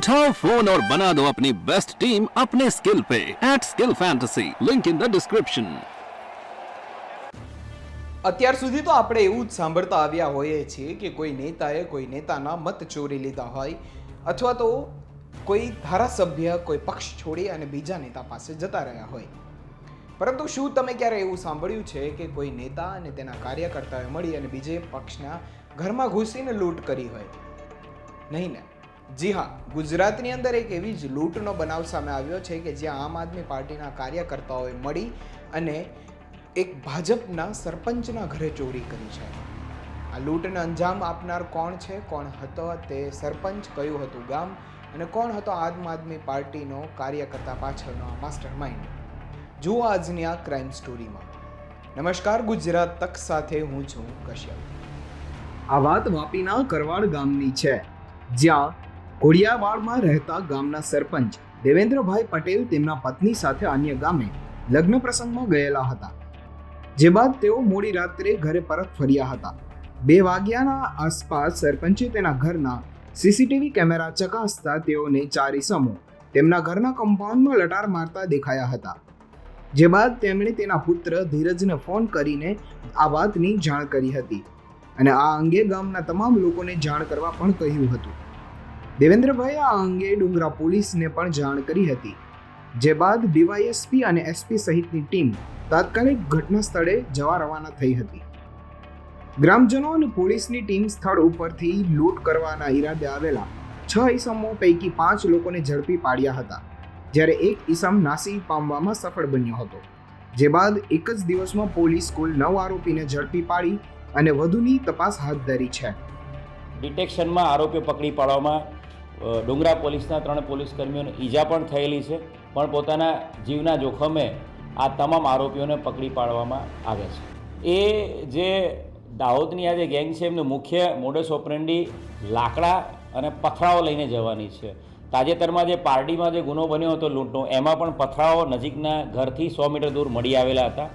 उठाओ फोन और बना दो अपनी बेस्ट टीम अपने स्किल पे at skill fantasy link in the description અત્યાર સુધી તો આપણે એવું જ સાંભળતા આવ્યા હોઈએ છીએ કે કોઈ નેતાએ કોઈ નેતાના મત ચોરી લીધા હોય અથવા તો કોઈ ધારાસભ્ય કોઈ પક્ષ છોડી અને બીજા નેતા પાસે જતા રહ્યા હોય પરંતુ શું તમે ક્યારે એવું સાંભળ્યું છે કે કોઈ નેતા અને તેના કાર્યકર્તાઓએ મળી અને બીજે પક્ષના ઘરમાં ઘૂસીને લૂંટ કરી હોય નહીં ને જી હા, ગુજરાતની અંદર એક એવી જ લૂંટનો બનાવ સામે આવ્યો છે કે જ્યાં આમ આદમી પાર્ટીના કાર્યકર્તાઓએ મળી અને એક ભાજપના સરપંચના ઘરે ચોરી કરી છે. આ લૂંટને અંજામ આપનાર કોણ છે? કોણ હતો તે સરપંચ? કયું હતું ગામ? અને કોણ હતો આમ આદમી પાર્ટીનો કાર્યકર્તા પાછળનો માસ્ટર માઇન્ડ જુઓ આજની આ ક્રાઇમ સ્ટોરીમાં. નમસ્કાર, ગુજરાત તક સાથે હું છું કશ્યપ. આ વાત વાપીના કરવાડ ગામની છે, જ્યાં ઘોડિયાવાડમાં રહેતા ગામના સરપંચ દેવેન્દ્રભાઈ પટેલ તેમના પત્ની સાથે અન્ય ગામે લગ્ન પ્રસંગમાં ગયેલા હતા, જે બાદ તેઓ મોડી રાત્રે ઘરે પરત ફર્યા હતા. બે વાગ્યાના આસપાસ સરપંચે તેના ઘરના સીસીટીવી કેમેરા ચકાસતા તેઓને ચાર ઇસમો તેમના ઘરના કમ્પાઉન્ડમાં લટાર મારતા દેખાયા હતા, જે બાદ તેમણે તેના પુત્ર ધીરજને ફોન કરીને આ વાતની જાણ કરી હતી અને આ અંગે ગામના તમામ લોકોને જાણ કરવા પણ કહ્યું હતું. દેવેન્દ્રભાઈએ આ અંગે ડુંગરા પોલીસને પણ જાણ કરી હતી. જે બાદ ડીવાયએસપી અને એસપી સહિતની ટીમ તાત્કાલિક ઘટના સ્થળે જવા રવાના થઈ હતી. ગ્રામજનો અને પોલીસની ટીમ સ્થળ ઉપરથી લૂંટ કરવાના ઈરાદે આવેલા છ ઈસમો પૈકી પાંચ લોકોને ઝડપી પાડ્યા હતા, જ્યારે એક ઈસમ નાસી પામવામાં સફળ બન્યો હતો. જે બાદ એક જ દિવસમાં પોલીસ કુલ નવ આરોપીને ઝડપી પાડી અને વધુની તપાસ હાથ ધરી છે. ડિટેક્શનમાં આરોપીઓ પકડી પાડવામાં ડુંગરા પોલીસના ત્રણ પોલીસ કર્મીઓને ઈજા પણ થયેલી છે, પણ પોતાના જીવના જોખમે આ તમામ આરોપીઓને પકડી પાડવામાં આવે છે. એ જે દાહોદની આ જે ગેંગ છે, એમનું મુખ્ય મોડસ ઓપરેન્ડી લાકડા અને પથરાઓ લઈને જવાની છે. તાજેતરમાં જે પાર્ટીમાં જે ગુનો બન્યો હતો લૂંટનો, એમાં પણ પથરાઓ નજીકના ઘરથી સો મીટર દૂર મળી આવેલા હતા.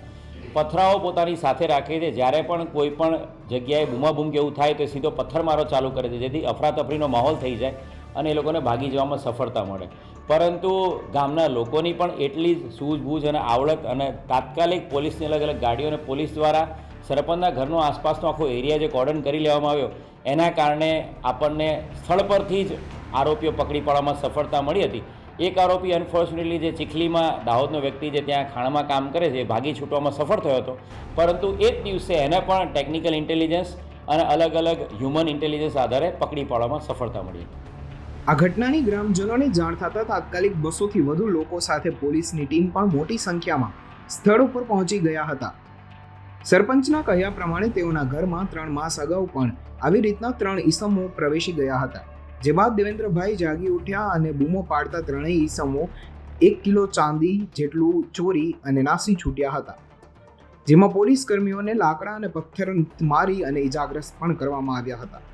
પથરાઓ પોતાની સાથે રાખે છે, જ્યારે પણ કોઈ પણ જગ્યાએ બૂમાબૂમ કે એવું થાય તો સીધો પથ્થરમારો ચાલુ કરે છે, જેથી અફરાતફરીનો માહોલ થઈ જાય. અને એ લોકોને ભાગી જવામાં સફળતા મળે. પરંતુ ગામના લોકોની પણ એટલી જ સૂઝબૂઝ અને આવડત અને તાત્કાલિક પોલીસની અલગ અલગ ગાડીઓ અને પોલીસ દ્વારા સરપંચના ઘરનો આસપાસનો આખો એરિયા જે કોર્ડન કરી લેવામાં આવ્યો, એના કારણે આપણને સ્થળ પરથી જ આરોપીઓ પકડી પાડવામાં સફળતા મળી હતી. એક આરોપી અનફોર્ચ્યુનેટલી જે ચીખલીમાં દાહોદનો વ્યક્તિ જે ત્યાં ખાણામાં કામ કરે છે, એ ભાગી છૂટવામાં સફળ થયો હતો. પરંતુ એ જ દિવસે એને પણ ટેકનિકલ ઇન્ટેલિજન્સ અને અલગ અલગ હ્યુમન ઇન્ટેલિજન્સ આધારે પકડી પાડવામાં સફળતા મળી આ ઘટનાની ગ્રામજનોને જાણ થતાં તાત્કાલિક બસોથી વધુ લોકો સાથે પોલીસની ટીમ પણ મોટી સંખ્યામાં સ્થળ ઉપર પહોંચી ગયા હતા. સરપંચના કહ્યા પ્રમાણે તેઓના ઘરમાં ત્રણ માસ અગાઉ પણ આવી રીતના ત્રણ ઈસમો પ્રવેશી ગયા હતા, જે બાદ દેવેન્દ્રભાઈ જાગી ઉઠ્યા અને બૂમો પાડતા ત્રણેય ઈસમો એક કિલો ચાંદી જેટલું ચોરી અને નાસી છૂટ્યા હતા, જેમાં પોલીસ કર્મીઓને લાકડા અને પથ્થર મારી અને ઇજાગ્રસ્ત પણ કરવામાં આવ્યા હતા.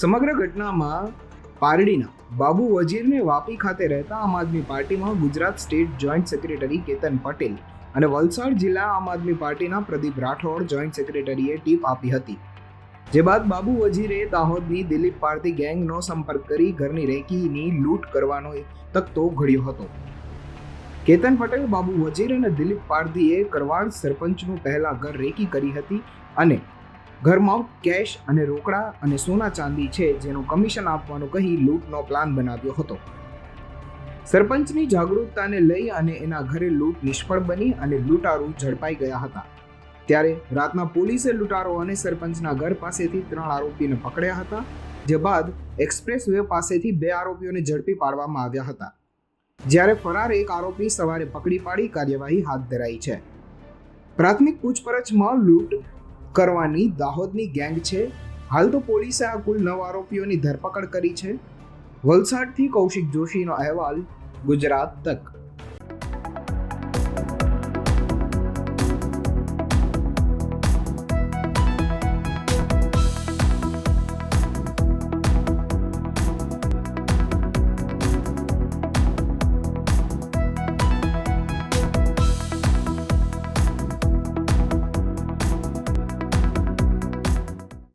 સમગ્ર ઘટનામાં પારડીના બાબુ વજીરને વાપી ખાતે રહેતા આમ આદમી પાર્ટીમાં Gujarat state joint secretary Ketan Patel અને વલસાડ જિલ્લા આમ આદમી પાર્ટીના પ્રદીપ રાઠોડ જોઈન્ટ સેક્રેટરીએ ટીપ આપી હતી. જે બાદ બાબુ વજીરે દાહોદની દિલીપ પાર્ટી ગેંગનો સંપર્ક કરી ઘરની રેકીની લૂંટ કરવાનો તકતો ઘડ્યો હતો. કેતન પટેલ, બાબુ વજીર અને દિલીપ પારધીએ કરવાડ સરપંચનું પહેલા ઘર રેકી કરી હતી અને ઘરમાં કેશ અને રોકડા અને સોના ચાંદી છે જેનું કમિશન આપવાનું કહી લૂંટનો પ્લાન બનાવ્યો હતો. સરપંચની જાગૃતતાને લઈ અને એના ઘરે લૂંટ નિષ્ફળ બની અને લૂંટારો ઝડપાઈ ગયા હતા. ત્યારે રાતના પોલીસે લૂંટારો અને સરપંચના ઘર પાસેથી ત્રણ આરોપીને પકડ્યા હતા, જે બાદ એક્સપ્રેસ વે પાસેથી બે આરોપીઓને ઝડપી પાડવામાં આવ્યા હતા. જ્યારે ફરાર એક આરોપી સવારે પકડી પાડી કાર્યવાહી હાથ ધરાઈ છે. પ્રાથમિક પૂછપરછમાં લૂંટ કરવાની દાહોદની ગેંગ છે. હાલ તો પોલીસે આ કુલ નવ આરોપીઓની ધરપકડ કરી છે. વલસાડથી કૌશિક જોશીનો અહેવાલ ગુજરાત તક